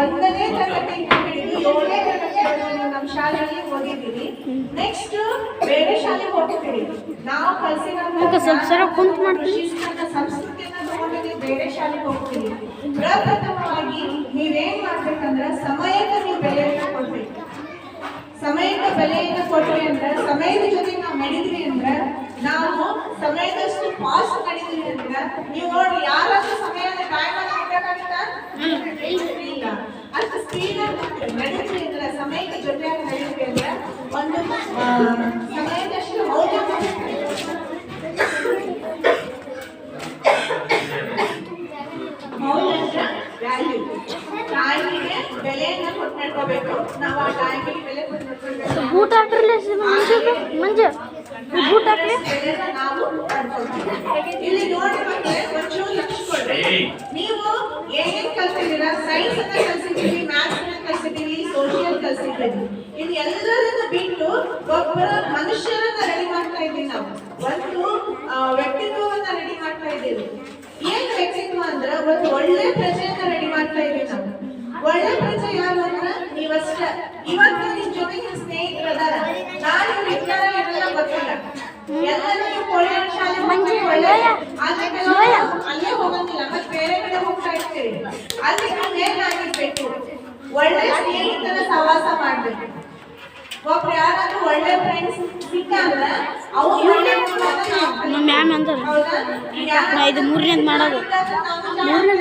ಒಂದನೇ ತರಗತಿಯಿಂದ ಹಿಡಿದು ಏಳನೇ ತರಗತಿವರೆಗೂ ನಮ್ಮ ಶಾಲೆಯಲ್ಲಿ ಓದಿದ್ದೀವಿ. ನೆಕ್ಸ್ಟ್ ಬೇರೆ ಶಾಲೆಗೆ ಹೋಗ್ತೀವಿ. ನಾವು ಮಾಡ್ತೀನಿ. ಕಲಿಸಿರೋ ಸಂಸ್ಕೃತಿಯನ್ನ ತಗೊಂಡು ನೀವು ಬೇರೆ ಶಾಲೆಗೆ ಹೋಗ್ತೀವಿ. ಪ್ರಪ್ರಥಮವಾಗಿ ನೀವೇನ್ ಮಾಡ್ಬೇಕಂದ್ರೆ ಸಮಯಕ್ಕೆ ನೀವು ಬೆಲೆಯನ್ನು ಕೊಡ್ಬೇಕು. ಸಮಯದ ಬೆಲೆಯನ್ನು ಕೊಟ್ರಿ ಅಂದ್ರೆ ಸಮಯದ ಜೊತೆ ನಾವು ನಡೆದ್ವಿ ಅಂದ್ರೆ ನಾವು ಸಮಯದಷ್ಟು ಪಾಸ್ ಮಾಡಿದ್ರಿ ಅಂದ್ರೆ ನೀವು ನೋಡಿ ಯಾರಾದ್ರೂ ಸಮಯದ ಟೈಮ್ ಇಡಬೇಕಾಗುತ್ತಾ ಇಲ್ಲ ಅಷ್ಟು ಸ್ಪೀಡ್ ನಡೆದ್ವಿ ಅಂದ್ರೆ ಸಮಯದ ಜೊತೆಯಾಗಿ ನಡೆದ್ವಿ ಅಂದ್ರೆ ಒಂದು ಆ, ಸಮಯದಷ್ಟು ಮೌಲ್ಯ ಕೊಡ್ಬೇಕು. ಮೌಲ್ಯ ವ್ಯಾಲ್ಯೂ ಟೈಮಿಗೆ ಬೆಲೆಯನ್ನ ಕೊಟ್ಟು ನಡ್ಕೋಬೇಕು ನಾವು ಆ ಟೈಮಿಗೆ ಬೆಲೆ ಕೊಟ್ಟು ನಡ್ಕೊಳ್ಬೇಕು ಬೂಟ್ ಹಾಕ್ರಲ್ಲ ಮಂಜು ಮಂಜು ಬೂಟ್ ಹಾಕ್ಲಿ ಬೆಲೆನ ನಾವು ಪಡ್ಕೊಳ್ತೀವಿ. ಇಲ್ಲಿ ನೋಡಿ ಮಕ್ಕಳೇ ಒಂಚೂರು ಲಕ್ಷ ಕೊಡ್ರಿ ನೀವು ಏನೇನ್ ಕಲ್ತಿದ್ದೀರಾ? ಸೈನ್ಸ್ ಅನ್ನ ಕಲ್ಸಿದ್ದೀವಿ ಮ್ಯಾಥ್ಸ್ ಅನ್ನ ಕಲ್ಸಿದ್ದೀವಿ ಸೋಷಿಯಲ್ ಕಲ್ಸಿದ್ದೀವಿ. ಇದು ಎಲ್ಲದನ್ನ ಬಿಟ್ಟು ಒಬ್ಬರ ಮನುಷ್ಯರನ್ನ ರೆಡಿ ಮಾಡ್ತಾ ಇದ್ದೀವಿ ನಾವು. ಒಂದು ವ್ಯಕ್ತಿತ್ವವನ್ನ ರೆಡಿ ಮಾಡ್ತಾ ಇದ್ದೀವಿ. ಏನ್ ವ್ಯಕ್ತಿತ್ವ ಅಂದ್ರ ಒಂದು ಒಳ್ಳೆ ಪ್ರಜೆಯನ್ನ ರೆಡಿ ಮಾಡ್ತಾ ಇದ್ದೀವಿ ನಾವು. ಒಳ್ಳೆ ಪ್ರಜೆ ಯಾರು ಅಂದ್ರ ನೀವಷ್ಟ. ಇವತ್ತು ನಿಮ್ ಜೊತೆ ನಿಮ್ ಸ್ನೇಹಿತರು ಅದಾರ. ನಾಳೆ ಇರ್ತಾರ ಗೊತ್ತಿಲ್ಲ. ಎಲ್ಲರೂ ನೀವು ಕೋಳಿಯ ಶಾಲೆ ಹೋಗ್ತೀರಿ. ಒಳ್ಳೆ ಆದ್ರೆ ಅಲ್ಲೇ ಹೋಗಂಗಿಲ್ಲ ಮತ್ತೆ ಬೇರೆ ಕಡೆ ಹೋಗ್ತಾ ಇರ್ತೀರಿ. ಅಲ್ಲಿ ನೀವು ಏನಾಗಿರ್ಬೇಕು ಒಳ್ಳೆ ಸ್ನೇಹಿತರ ಸಹವಾಸ ಮಾಡ್ಬೇಕು. ಒಬ್ರು ಯಾರಾದ್ರೂ ಒಳ್ಳೆ ಫ್ರೆಂಡ್ಸ್ ಸಿಕ್ಕ ಅಂದ್ರ ಅವ್ರು ಮ್ಯಾಮ್ ಅಂದ್ರೆ. ಹೌದಾ? ಇದು ಮೂರನೇದು ಮಾಡೋದು. ಮೂರನೇ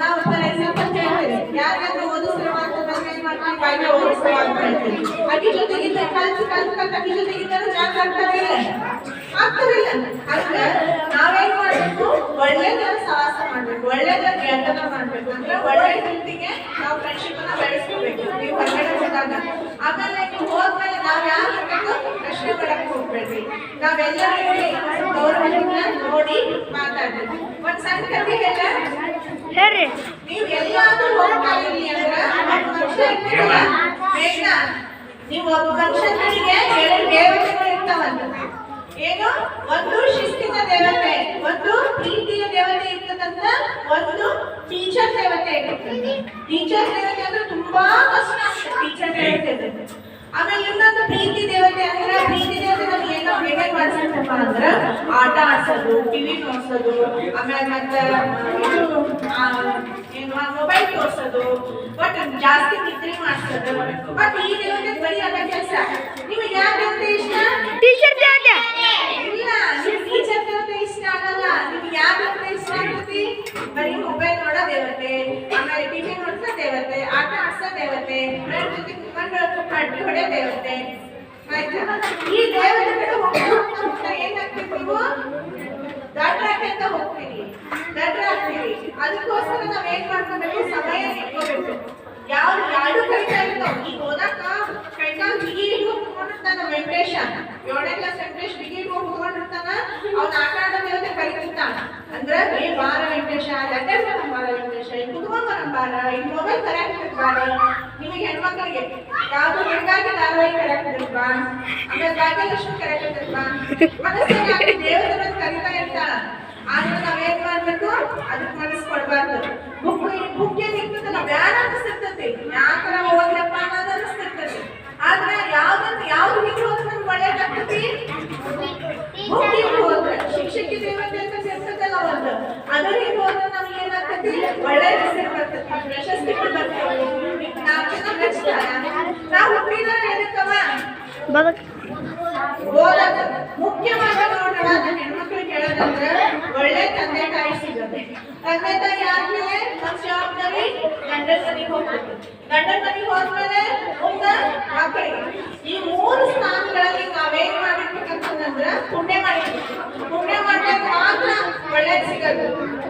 ನಾವು ಫಾರ್ ಎಕ್ಸಾಂಪಲ್ ಹೇಳ್ತೇವೆ ಯಾರಾದ್ರೂ ಓದಿಸ್ರೆ ಮಾತ್ರ ನಾವು ಬಾಯ್ಗೆ ಓದಿಸ್ರೆ ಅಂತ ಕಲ್ತು ಕಲ್ತು ಕಲ್ತು ಆಕೆ ಜೊತೆಗಿದ್ದರೂ ಜಾಗ ಆಗ್ತದೆ ಇಲ್ಲ ಅದಕ್ಕೆ ನಾವೇನ್ ಮಾಡ್ಬೇಕು? ಒಳ್ಳೆದರ ಸಹವಾಸ ಮಾಡ್ಬೇಕು ಒಳ್ಳೆದರ ಗೆಳತನ ಮಾಡ್ಬೇಕು. ಅಂದ್ರೆ ಒಳ್ಳೆ ನಾವು ಫ್ರೆಂಡ್ಶಿಪ್ ಅನ್ನ ಬೆಳೆಸ್ಕೋಬೇಕು. ನೀವು ಹೊರಗಡೆ ಹೋದಾಗ. ಆಮೇಲೆ ನೀವು ಹೋದ್ಮೇಲೆ ನಾವ್ ಯಾರು ಪ್ರಶ್ನೆ ಮಾಡಕ್ ಹೋಗ್ಬೇಡ್ರಿ. ನಾವೆಲ್ಲರೂ ಗೌರವದಿಂದ ನೋಡಿ ಮಾತಾಡ್ಬೇಕು. ಒಂದ್ ಸಣ್ಣ ಕಥೆ ಹೇಳ ಹೇಳ್ರಿ. ನೀವು ಎಲ್ಲಾದ್ರೂ ಹೋಗ್ತಾ ಇರ್ಲಿ ಅಂದ್ರೆ ಮನುಷ್ಯ ನೀವು ಮನುಷ್ಯನಿಗೆ ಎರಡು ದೇವತೆಗಳು ಇರ್ತಾವಂತ ಏನು? ಒಂದು ಶಿಸ್ತಿನ ದೇವತೆ, ಒಂದು ಪ್ರೀತಿಯ ದೇವತೆ ಇರ್ತದಂತ ಒಂದು ಟೀಚರ್ ದೇವತೆ ಇರ್ತದೆ. ಟೀಚರ್ ದೇವತೆ ಅಂದ್ರೆ ತುಂಬಾ ಕಷ್ಟ. ಟೀಚರ್ ದೇವತೆ ಆಮೇಲೆ ಇನ್ನೊಂದು ಪ್ರೀತಿ ದೇವತೆ ಅಂದ್ರೆ ಪ್ರೀತಿ ದೇವತೆ ನಮ್ಗೆ ಏನೋ ಹೇಗೆ ಮಾಡ್ಸಕ್ಕಪ್ಪ ಅಂದ್ರ ಆಟ ಆಡ್ಸೋದು ಟಿವಿ ನೋಡ್ಸೋದು ಆಮೇಲೆ ಮತ್ತೆ ಏನು ಮೊಬೈಲ್ ತೋರ್ಸೋದು ಬಟ್ ಜಾಸ್ತಿ ನಿದ್ರೆ ಮಾಡ್ಸೋದು. ಬಟ್ ಈ ದೇವತೆ ಬರೀ ಅದ ಕೆಲಸ. ನಿಮಗೆ ಯಾವ ದೇವತೆ ಇಷ್ಟ? ಟೀಚರ್ ದೇವತೆ ಇಲ್ಲ ನಿಮ್ಗೆ ಟೀಚರ್ ದೇವತೆ ಇಷ್ಟ ಆಗಲ್ಲ. ನಿಮ್ಗೆ ಯಾವ ದೇವತೆ ಇಷ್ಟ? ಆಗ್ತತಿ ಬರೀ ಮೊಬೈಲ್ ನೋಡೋ ದೇವತೆ ಆಮೇಲೆ ಟಿವಿ ನೋಡ್ಸೋ ದೇವತೆ ಆಟ ಆಡ್ಸೋ ದೇವತೆ ಫ್ರೆಂಡ್ ಜೊತೆ ಕುತ್ಕೊಂಡು ಕಡ್ಡಿ ಹೊಡೆಯೋ ದೇವತೆ ಈ ದೇವತೆ ಕಡೆ ಹೋಗ್ತಾ ಏನಾಗ್ತೀವಿ ನೀವು? ಅದಕ್ಕೋಸ್ಕರ ನಾವ್ ಏನ್ ಸಮಯ ಇಟ್ಕೋಬೇಕು. ಯಾವ ಕಲಿತಾ ಇರ್ತಾವ ಈಗ ಓದಾಕ ಕೈಕಾಲ್ ಬಿಗಿ ಏಳನೇ ಕ್ಲಾಸ್ ವೆಂಕಟೇಶ್ ಬಿಗಿ ಕುತ್ಕೊಂಡಿರ್ತಾನ ಅವ್ನ ಆಟ ಆಡೋ ದೇವತೆ ಕರಿತಿರ್ತಾನ ಅಂದ್ರ ಏ ಬಾರ ವೆಂಕಟೇಶ ಲಡ್ಡೆ ಬರ ಬಾರ ವೆಂಕಟೇಶ ಇಲ್ಲಿ ಹೆಣ್ಮಕ್ಳಿಗೆ ಯಾವ್ದು ಕರೆಕ್ಟ್ ಕರೆಕ್ಟ್ ಮನಸ್ಸಿಗೆ ಕರಿತಾ ಆದ್ರೆ ನಾವೇನ್ ಅದಕ್ಕೆ ಮನಸ್ಸು ಬುಕ್ ಬುಕ್ ಏನ್ ಇರ್ತದಲ್ಲ ಬ್ಯಾಡ ಅನಿಸ್ತಿರ್ತೈತಿ ಯಾಕರ ಓದ್ಲಪ್ಪ ಅನ್ನೋದು ಅನಿಸ್ತಿರ್ತೈತಿ ಆದ್ರೆ ಯಾವ್ದಂತ ಯಾವ್ದು ಹಿಂಗ್ ಹೋದ್ರೆ ನಮ್ಗೆ ಒಳ್ಳೇದಾಗ್ತೈತಿ ಬುಕ್ ಹಿಂಗ್ ಹೋದ್ರೆ ಶಿಕ್ಷಕಿ ದೇವತೆ ಅಂತ ಇರ್ತದಲ್ಲ ಒಂದು ಅದ್ರ ಹಿಂಗ್ ಹೋದ್ರೆ ನಮ್ಗೆ ಏನಾಗ್ತೈತಿ ಒಳ್ಳೆ ಹೆಸರು ಬರ್ತೈತಿ ಪ್ರಶಸ್ತಿಗಳು ಬರ್ತೈತಿ ನಾವ್ ಚೆನ್ನಾಗ್ ಮೆಚ್ತಾರ ನಾವ್ ಹುಟ್ಟಿದ ಎದಕ್ಕವ ಬದಕ್ ಓದೋದು ಮುಖ್ಯವಾಗಿ ನೋಡೋಣ ನನ್ನ ಹೆಣ್ಮಕ್ಳಿಗೆ ಹೇಳೋದಂದ್ರೆ ಒಳ್ಳೆ ತಂದೆ ತಾಯಿ ಸಿಗೋದು ತಂದೆ ತಾಯಿ ಆದ್ಮೇಲೆ ನಮ್ಮ ಜವಾಬ್ದಾರಿ ಗಂಡನ ಗಂಡನ ಮನೆಗೆ ಹೋದ್ಮೇಲೆ ಮುಂದೆ ಈ ಮೂರು ಸ್ಥಾನಗಳಲ್ಲಿ ನಾವೇನ್ ಮಾಡಿರ್ಬೇಕಂತಂದ್ರೆ ಪುಣ್ಯ ಮಾಡಿರ್ಬೇಕು ಪುಣ್ಯ ಮಾಡಿದಾಗ ಮಾತ್ರ ಒಳ್ಳೇದ್ ಸಿಗೋದು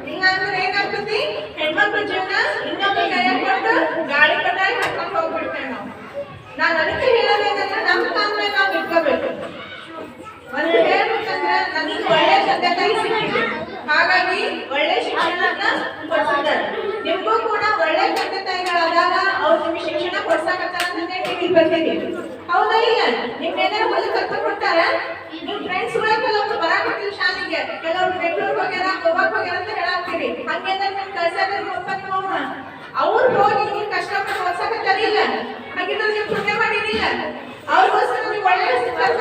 ಹಿಂಗಂದ್ರೆ ಏನಾಗ್ತತಿ ಹೆಣ್ಮಕ್ಳ ಜೀವನ ಇನ್ನೊಬ್ಬ ಕೈಯ ಕೊಟ್ಟು ಗಾಳಿ ಪಟಾಗಿ ಹಾಕೊಂಡು ಹೋಗ್ಬಿಡ್ತೇವೆ ನಾವು. ನಾನು ಅದಕ್ಕೆ ಹೇಳೋದೇನಂದ್ರೆ ನಮ್ಮ ಮೇಲೆ ನಾವು ಇಟ್ಕೋಬೇಕು ಒಂದು ಹೇಳ್ಬೇಕಂದ್ರೆ ನನಗೆ ಒಳ್ಳೆ ತಂದೆ ಹಾಗಾಗಿ ಒಳ್ಳೆ ಶಿಕ್ಷಣ ಕೊಡ್ಸಿದ್ದಾರೆ ನಿಮಗೂ ಕೂಡ ಒಳ್ಳೆ ತಂದೆ ತಾಯಿಗಳಾದಾಗ ಅವ್ರು ನಿಮ್ಗೆ ಶಿಕ್ಷಣ ಕೊಡ್ಸಕತ್ತಾರ ಅಂತ ಟಿವಿ ಬಂದಿದ್ದೀವಿ ಹೌದಾ ಇಲ್ಲ? ನಿಮ್ಗೇನಾರು ಹೊಲ ಕತ್ತು ಕೊಡ್ತಾರ ನಿಮ್ ಫ್ರೆಂಡ್ಸ್ಗಳ ಕೆಲವ್ರು ಬರಾಕತ್ತಿಲ್ಲ ಶಾಲೆಗೆ. ಕೆಲವ್ರು ಬೆಂಗಳೂರು ಹೋಗ್ಯಾರ, ಗೋವಾಕ್ ಹೋಗ್ಯಾರ ಅಂತ ಹೇಳಾಕ್ತೀವಿ ಹಂಗೇನಾದ್ರೆ ನಮ್ ಕಳ್ಸಾದ್ರೆ ಒಪ್ಪಂದ ಅವ್ರು ಹೋಗಿ ನಿಮ್ಗೆ ಕಷ್ಟ ಪಟ್ಟು ಓದ್ಸಕತ್ತಾರ ಇಲ್ಲ? ಹಾಗಿದ್ರೆ ನೀವು ಪುಣ್ಯ ಮಾಡಿದಿಲ್ಲ ಅವ್ರಿಗೋಸ್ಕರ ನೀವು ಒಳ್ಳೆ ಸಂದರ್ಭ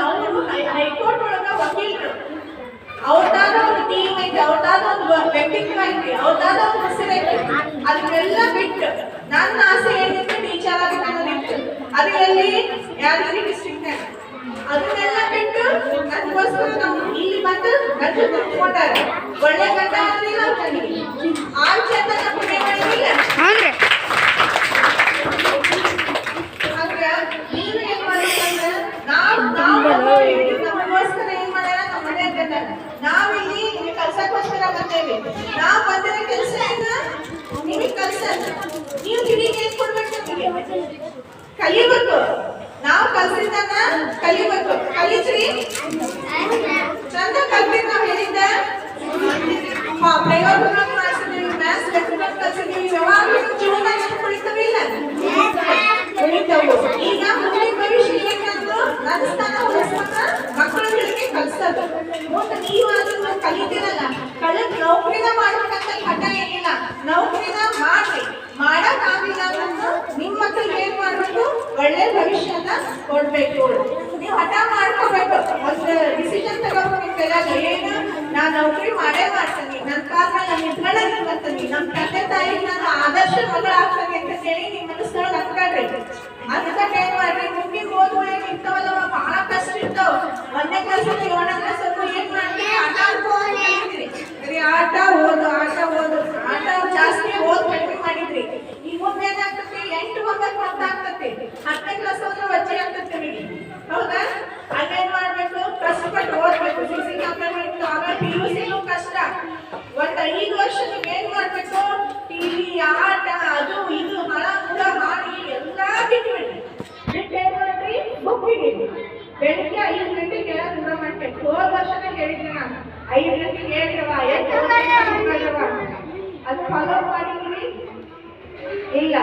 ನನಗೋಸ್ಕರ ನಾವು ಇಲ್ಲಿ ಬಂದು ಗಂಟು ಜೊತೆ ಒಳ್ಳೆ ಗಂಟ ಅಂತಂದ್ರೆ ಆ ಚಂದ ನಮ್ಮ ಪುಣ್ಯ ಅಂತ ನಾವಿಲ್ಲಿ ಇಲ್ಲಿ ಕಲ್ಸಕ್ಕೋಸ್ಕರ ಬರ್ತೇವೆ ನಾವು ಬಂದಿರೋ ಕೆಲಸ ನಿಮಗೆ ಕಲ್ಸ ನೀವು ಕಿವಿಗೆ ಏನ್ ಕೊಡ್ಬೇಕು ಕಲಿಬೇಕು. ನಾವು ಕಲ್ಸಿದ್ದನ್ನ ಕಲಿಬೇಕು. ಕಲಿಸ್ರಿ ಮಾಡಕ್ ಆಗಿಲ್ಲ ನಿಮ್ಮ ಮಕ್ಕಳಿಗೆ ಏನ್ ಮಾಡ್ಬೇಕು? ಒಳ್ಳೆ ಭವಿಷ್ಯನ ಕೊಡ್ಬೇಕು. ನೀವು ಹಠ ಮಾಡ್ಕೋಬೇಕು. ಒಂದು ಡಿಸಿಷನ್ ತಗೋಬೇಕು ಕೈಯಾಗ ಏನು ನಾ ನೌಕರಿ ಮಾಡೇ ಮಾಡ್ತೀನಿ. ನನ್ನ ಕಾಲ ನಾನು ನಿಂತ್ಕೊಳ್ಳೋಕೆ ಬರ್ತೀನಿ ನಮ್ಮ ತಂದೆ ತಾಯಿ ನಾನು ಆದರ್ಶ ಮಗಳು ಆಗ್ತೀನಿ ಅಂತ ಹೇಳಿ ನಿಮ್ಮ ಮನಸ್ಸೊಳಗೆ ಅನ್ಕೊಳ್ರಿ ಅದಕ್ಕೆ ಏನ್ ಮಾಡ್ರಿ ಮುಂದಿನ ಓದುವೇ ನಿಂತವಲ್ಲ, ಬಹಳ ಕಷ್ಟ ಇರ್ತಾವ ಒಂದೇ ಕೆಲಸ ಏಳನೇ ಕ್ಲಾಸ್ ಏನ್ ಮಾಡ್ರಿ ಆಟ ಆಡ್ಕೊಂಡು ಕಲಿತೀರಿ ಬರೀ ಆಟ ಓದು ಆಟ ಓದು ಆಟ ಜಾಸ್ತಿ ಓದ್ ಕಡಿಮೆ ಮಾಡಿದ್ರಿ ಈಗ ಮುಂದೆ ಏನಾಗ್ತತಿ ಎಂಟು ಒಂಬತ್ತು ಅಂತ ಆಗ್ತತಿ ಹತ್ತನೇ ಕ್ಲಾಸ್ ಹೋದ್ರೆ ವಜ್ಜೆ ಆಗ್ತತಿ ನಿಮಗೆ ಹೌದಾ ಅಲ್ಲೇನ್ ಮಾಡ್ಬೇಕು ಕಷ್ಟಪಟ್ಟು ಓದ್ಬೇಕು ಸಿ ಸಿ ಕಂಪ್ಲೇಂಟ್ ಆಮೇಲೆ ಪಿ ಯು ಸಿನೂ ಕಷ್ಟ ಒಂದ್ ಐದು ವರ್ಷ ನೀವ್ ಏನ್ ಮಾಡ್ಬೇಕು ಟಿವಿ ಆಟ ಅದು ಇದು ಹಳ ಮುಳ ಹಾಡಿ ಎಲ್ಲಾ ಬಿಟ್ಬಿಡ್ರಿ ಬಿಟ್ಟು ಏನ್ ಮಾಡ್ರಿ ಬುಕ್ ಹಿಡೀರಿ ಬೆಳಿಗ್ಗೆ ಐದು ಗಂಟೆಗೆ ದೂರ ಮಾಡ್ಬೇಕು ಹೋದ ವರ್ಷನೇ ಹೇಳಿದ್ರಿ ನಾನು ಐದು ಹೇಳ್ರವ ಎಷ್ಟು ಅದು ಫಾಲೋ ಮಾಡಿದ್ರಿ ಇಲ್ಲ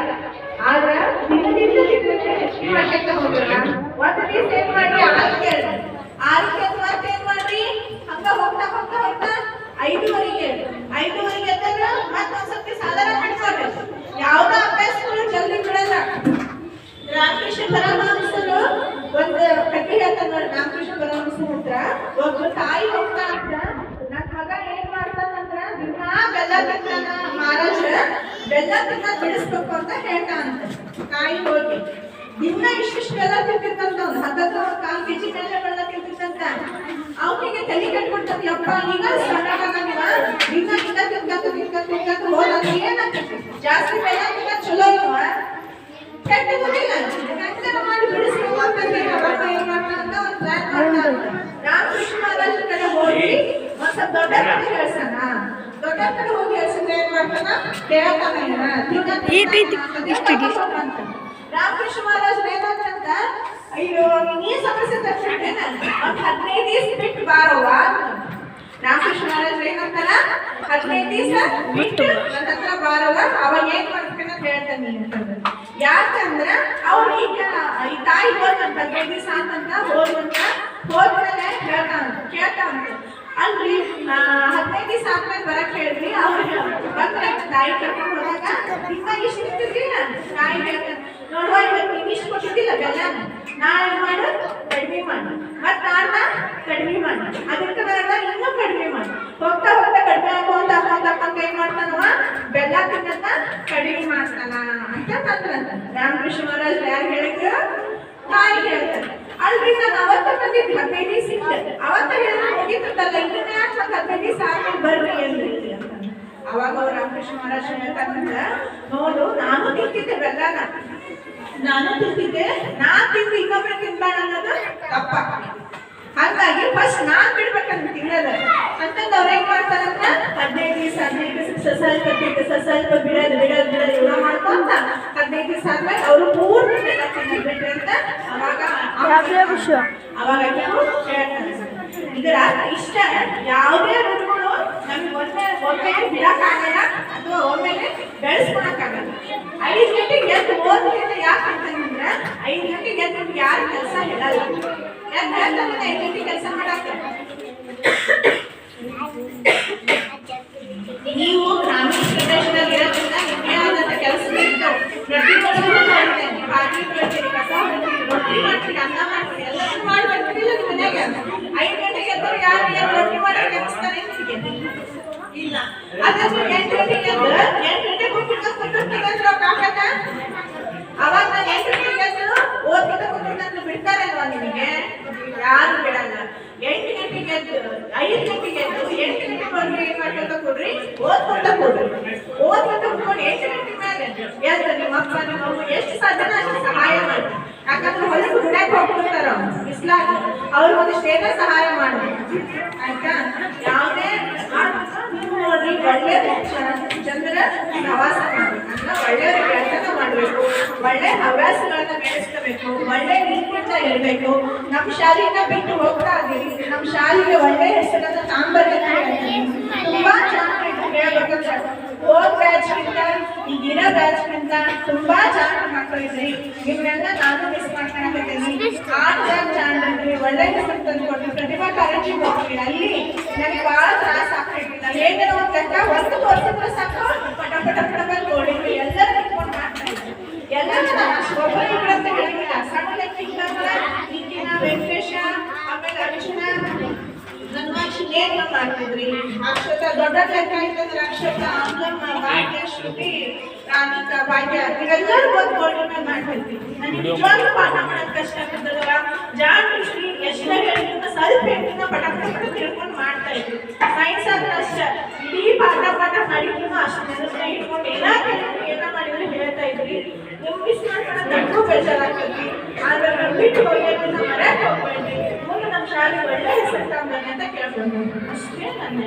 ಆದ್ರ ದಿನದಿಂದ ದಿನಕ್ಕೆ ಹೆಚ್ಚಿಗೆ ಮಾಡ್ಕೊಂತ ಹೋಗಲ್ಲ ಒಂದ್ ದಿವಸ ಏನ್ ಮಾಡ್ರಿ ಆರಕ್ಕೆ ಆರಕ್ಕೆ ಮತ್ತೆ ಏನ್ ಮಾಡ್ರಿ ಹಂಗ ಹೋಗ್ತಾ ಹೋಗ್ತಾ ಹೋಗ್ತಾ ಐದುವರೆಗೆ ಐದುವರೆಗೆ ಎದ್ದಾಗ ಮತ್ತೆ ಒಂದ್ ಸ್ವಲ್ಪ ಸಾಧಾರಣ ಮಾಡ್ಕೊಳ್ರಿ ಯಾವ್ದೋ ಅಭ್ಯಾಸಗಳು ಜಲ್ದಿ ಬಿಡಲ್ಲ ರಾಮಕೃಷ್ಣ ಪರಮಹಂಸರು ಒಂದು ಕಥೆ ಹೇಳ್ತಾನೆ ನೋಡಿ ರಾಮಕೃಷ್ಣ ಪರಮಹಂಸರ ಹತ್ರ ಒಬ್ಬ ತಾಯಿ ಹೋಗ್ತಾ ಅಂತ ನನ್ನ ಮಗ ಏನ್ ಮಾಡ್ತಾನಂದ್ರ ದಿನಾ ಬೆಲ್ಲ ತಿಂತಾನ ಮಹಾರಾಜ ಬೆಲ್ಲ ತಿನ್ನ ಬಿಡಿಸ್ಬೇಕು ಅಂತ ಹೇಳ್ತಾನಂತ ತಾಯಿ ಹೋಗಿ. ದಿನ ಇಷ್ಟಿಷ್ಟು ಅವ್ನು. ಹತ್ತತ್ರ ಒಂದು ಕಾಲ್ ಕೆಜಿ ಬೆಲ್ಲ ಬೆಲ್ಲ ತಿಂತಿದ್ದಂತ ಅವನಿಗೆ ತಲೆ ಕಟ್ಬಿಡ್ತದೆ, ಯಪ್ಪ ಈಗ ಸಣ್ಣಗಾಗಂಗಿಲ್ಲ ದಿನ ದಿನ ತಿನ್ಕಂತ ತಿಂತ ಏನಾಗ್ತದೆ? ಜಾಸ್ತಿ ಬೆಲ್ಲ ತಿಂತ ಚಲೋ ಇಲ್ವ ಕೆಟ್ಟ ಗೊತ್ತಿಲ್ಲ ಹೆಂಗನ ಮಾಡಿ ಬಿಡಿಸ್ಬೇಕು ಅಂತ ಹೇಳಿ. ಅವಾಗ ಒಂದು ಪ್ಲಾನ್ ಮಾಡ್ತಾನ ರಾಮಕೃಷ್ಣ ಮಹಾರಾಜರ ಕಡೆ ಹೋಗಿ ಸ್ವಲ್ಪ ದೊಡ್ಡ ಹೇಳ್ಸಣ? ದೊಡ್ಡ ಕಡೆ ಹೋಗಿ ಹೇಳ್ಸಿದ್ರೆ ಏನ್ ಮಾಡ್ತಾನ? ಕೇಳ್ತಾನ. ಅಂತ. ರಾಮಕೃಷ್ಣ ಮಹಾರಾಜ್ ಏನಂತ ಅಯ್ಯೋ ನೀ ಸಮಸ್ಯೆ ತಕ್ಷಣ ಒಂದ್ ಹದಿನೈದು ದಿವಸ ಬಿಟ್ಟು ಬಾರವ್ವ ರಾಮಕೃಷ್ಣ ಮಹಾರಾಜ್ ಏನಂತಾರ ಹದಿನೈದು ದಿವಸ ಬಿಟ್ಟು ನನ್ನ ಹತ್ರ ಬಾರವ್ವ. ಅವಾಗ ಏನ್ ಮಾಡ್ಬೇಕಂತ ಹೇಳ್ತಾನೆ ನೀನು ಅಂತಂದ್ರು. ಯಾಕಂದ್ರ ಅವ್ರು ಈಗ ಈ ತಾಯಿ ಹೋದಂತ ಹದಿನೈದು ದಿವಸ ಅಂತಂತ ಹೋದ್ರಂತ ಹೋದ್ಮೇಲೆ ಹೇಳ್ತಾನ ಕೇಳ್ತಾವಂತ ಅಲ್ರಿ ಹದಿನೈದು ದಿವಸ ಆದ್ಮೇಲೆ ಬರಕ್ ಹೇಳ್ರಿ. ಅವ್ರು ಬಂದ್ರೆ ತಾಯಿ ಕರ್ಕೊಂಡು ಹೋದಾಗ ನಿಮ್ಮ ಇಷ್ಟು ಇರ್ತಿದ್ರಿ ತಾಯಿ ಹೇಳ್ತಾನೆ ನೋಡುವ ಇವತ್ತು ನೀವು ಇಷ್ಟು ಕೊಟ್ಟಿದ್ದಿಲ್ಲ ಬೆಲ್ಲ? ನಾಳೆ ಮಾಡು? ಕಡಿಮೆ ಮಾಡು. ಮತ್ ನಾಡ್ದ? ಕಡಿಮೆ ಮಾಡು. ಅದಕ್ಕೆ ನಾಡ್ದ? ಇನ್ನೂ ಕಡಿಮೆ ಮಾಡು. ಹೋಗ್ತಾ ಹೋಗ್ತಾ ಕಡಿಮೆ ಹಾಕೊಂತ ಹಾಕೊಂತ ಹಾಕೊಂತ ಏನ್ ಮಾಡ್ತಾನವ? ಬೆಲ್ಲ ತಿನ್ನತ್ತ, ಕಡಿಮೆ ಮಾಡ್ತಾನ. ಅಂತ ಅಂದ್ರಂತ ರಾಮಕೃಷ್ಣ ಮಹಾರಾಜ್ ಯಾರು ಹೇಳಿದ್ರು? ತಾಯಿ ಹೇಳ್ತಾರೆ ಅಲ್ರಿ ನಾನು ಅವತ್ತ ಬಂದಿದ್ದು ಹದಿನೈದು ದಿವಸ ಅವತ್ತ ಹೇಳಿದ್ರೆ ಯಾಕೆ ಮತ್ತೆ ಹದಿನೈದು ದಿವಸ ಬರ್ರಿ ಅಂದ್ರಿ ಅವಾಗ ಅವ್ರು ರಾಮಕೃಷ್ಣ ಮಹಾರಾಜ್ ಹೇಳ್ತಾರಂತ ನೋಡು, ನಾನು ತಿಂತಿದ್ದೆ ಬೆಲ್ಲನ. ನಾನು ತಿಂತಿದ್ದೆ ನಾ ತಿಂದು ಇನ್ನೊಬ್ರು ತಿನ್ಬೇಡ ಅನ್ನೋದು ತಪ್ಪ. ಹಾಗಾಗಿ ಫಸ್ಟ್ ನಾನ್ ಬಿಡ್ಬೇಕಂತ ತಿನ್ನೋದು ಅಂತಂದ್ ಅವ್ರ ಏನ್ ಮಾಡ್ತಾರಂತ? ಹದಿನೈದು ದಿವಸ ಹದಿನೈದು ದಿವಸ ಸಸಲ್ಪ ಬಿಟ್ಟು ಸಸಲ್ಪ ಬಿಡೋದು ಬಿಡೋದು ಬಿಡೋದು ಎಲ್ಲ ಮಾಡ್ಕೊಂತ ಹದಿನೈದು ದಿವಸ ಆದ್ಮೇಲೆ ಅವರು ಮೂರು ಬೆಲ್ಲ ತಿನ್ನೋದು ಬಿಟ್ರಿ ಅಂತ ಅವಾಗ ಅವಾಗ. ಇದರ ಇಷ್ಟ. ಯಾವುದೇ ಋತುಗಳು ನಮ್ಗೆ ಒಮ್ಮೆ ಒಮ್ಮೆ ಬಿಡಕ್ಕಾಗಲ್ಲ. ಅಥವಾ ಒಮ್ಮೆಲೆ ಬೆಳೆಸ್ಕೊಳಕ್ಕಾಗಲ್ಲ. ಐದು ಗಂಟೆಗೆ ಎದ್ದು ಓದ್ಲಿಕ್ಕೆ ಯಾಕೆ ಅಂತಂದ್ರೆ ಐದು ಗಂಟೆಗೆ ಎದ್ದು ಯಾರು ಕೆಲಸ ಹೇಳಲ್ಲ. ಕೆಲಸ ನೀವು ಗ್ರಾಮೀಣ ಪ್ರದೇಶದಲ್ಲಿ ಇರೋದ್ರಿಂದ ನಿಮ್ಗೆ ಕೆಲಸ ಇರ್ತಾವೆ ಪ್ರತಿಯೊಂದು ಮಾಡ್ತೇನೆ ಮಾಡ್ತೀರಿ? ಅನ್ನ ಐದು ಗಂಟೆಗೆ ಎದ್ದವ್ರು ಯಾರು ರೊಟ್ಟಿ ಕೆಲಸ ಇಲ್ಲ. ಎಂಟು ಗಂಟೆಗೆ ಎದ್ದು, ಎಂಟು ಗಂಟೆಗೆ ಕಾಕನ ಅವಾಗ ನಾನು ಎಂಟು ಗಂಟೆಗೆ ಎದ್ದು ಕುತ್ಕೊಂಡ್ರೆ ಬಿಡ್ತಾರಲ್ವಾ ನಿಮಗೆ? ಯಾರು ಬಿಡಲ್ಲ. ಎಂಟು ಗಂಟೆಗೆ ಎದ್ದು, ಐದು ಗಂಟೆಗೆ ಎದ್ದು, ಎಂಟು ಗಂಟೆವರೆಗೂ ಏನ್ ಮಾಡ್ಕೊಂತ ಕೊಡ್ರಿ? ಓದ್ಕೊಂತ ಕೊಡ್ರಿ. ಓದ್ಕೊಂತ ಕುತ್ಕೊಂಡು ಎಂಟು ಗಂಟೆ ಮೇಲೆ ಎದ್ದು ನಿಮ್ಮ ಅಪ್ಪ, ನಿಮ್ಮ ಅಮ್ಮ ಎಷ್ಟು ಸಾಧ್ಯ ಅಷ್ಟು ಸಹಾಯ ಮಾಡಿ ಯಾಕಂದ್ರೆ ಹೊಲಕ್ಕೆ ದುಡ್ಯಾಕ್ ಹೋಗ್ಬಿಡ್ತಾರ ಬಿಸ್ಲಾಗ ಅವ್ರ ಒಂದು ಏನೋ ಸಹಾಯ ಮಾಡ್ಬೇಕು ಆಯ್ತಾ? ಯಾವುದೇ ನೋಡ್ರಿ ಒಳ್ಳೆ ಚಂದ್ರ ಪ್ರವಾಸ ಮಾಡ್ಬೇಕು. ಅಂದ್ರೆ ಒಳ್ಳೆಯವ್ರ ಮಾಡಬೇಕು ಮಾಡ್ಬೇಕು. ಒಳ್ಳೆ ಹವ್ಯಾಸಗಳನ್ನ ಬೆಳೆಸ್ಕೋಬೇಕು. ಒಳ್ಳೆ ನೀತಿಯಿಂದ ಇರಬೇಕು. ನಮ್ಮ ಶಾಲೆನ ಬಿಟ್ಟು ಹೋಗ್ತಾ ಇದ್ದೀವಿ ನಮ್ಮ ಶಾಲೆಗೆ ಒಳ್ಳೆ ಹೆಸರನ್ನ ತಾಂಬರ್ಯ ತುಂಬಾ ಚೆನ್ನಾಗಿ ಹೇಳ್ಬೇಕಂದ್ರೆ ಹೋದ್ ಬ್ಯಾಚ್ಗಿಂತ ಈಗಿನ ಬ್ಯಾಚ್ಗಿಂತ ತುಂಬಾ ಚೆನ್ನಾಗಿ ಮಕ್ಕಳು ಇದ್ರಿ. ಇವ್ರನ್ನ ನಾನು ಮಿಸ್ ಮಾಡ್ಕೊಳಕತ್ತೀನಿ ಆಟದಾಗ ಚೆನ್ನಾಗಿ ಒಳ್ಳೆ ಹೆಸರು ತಂದ್ಕೊಟ್ರು. ಪ್ರತಿಭಾ ಕಾರಂಜಿ ಹೋಗ್ತೀನಿ ಅಲ್ಲಿ ನನಗೆ ಬಹಳ ತ್ರಾಸ ಆಗ್ತೈತಿ ನಾನು ಏನೇನೋ ಒಂದು ಒಂದು ನಿಜವಾಗ್ಲೂ ಪಾಠ ಮಾಡೋದು ಕಷ್ಟ ಆಗ್ತದಲ್ಲ ಜಾನ್ ಶ್ರೀ ಎಷ್ಟು ಹೇಳಿದ್ರು ಸ್ವಲ್ಪ ತಿಳ್ಕೊಂಡು ಮಾಡ್ತಾ ಸೈನ್ಸ್ ಆದ್ರೆ ಅಷ್ಟೇ. ಇಡೀ ಪಾಠ ಪಾಠ ಮಾಡಿದ್ರು ಅಷ್ಟು ನೆನಪನ್ನ ಇಟ್ಕೊಂಡು ಕೆಲವರು ಏನೋ ಮಾಡಿದ್ರು ಹೇಳ್ತಾ ಇದ್ರಿ. ನೀವು ಮಿಸ್ ಬೇಜಾರಾಗ್ತೈತಿ ಆದ್ರೆ ನಾವು ಬಿಟ್ಟು ಹೋಗ್ಬೇಡ್ರಿ ಮುಂದೆ ನಮ್ಮ ಶಾಲೆ ಒಳ್ಳೆ ಹೆಸರು ಅಂತ ಕೇಳ್ಕೊಂಡು ಅಷ್ಟೇ ನನ್ನ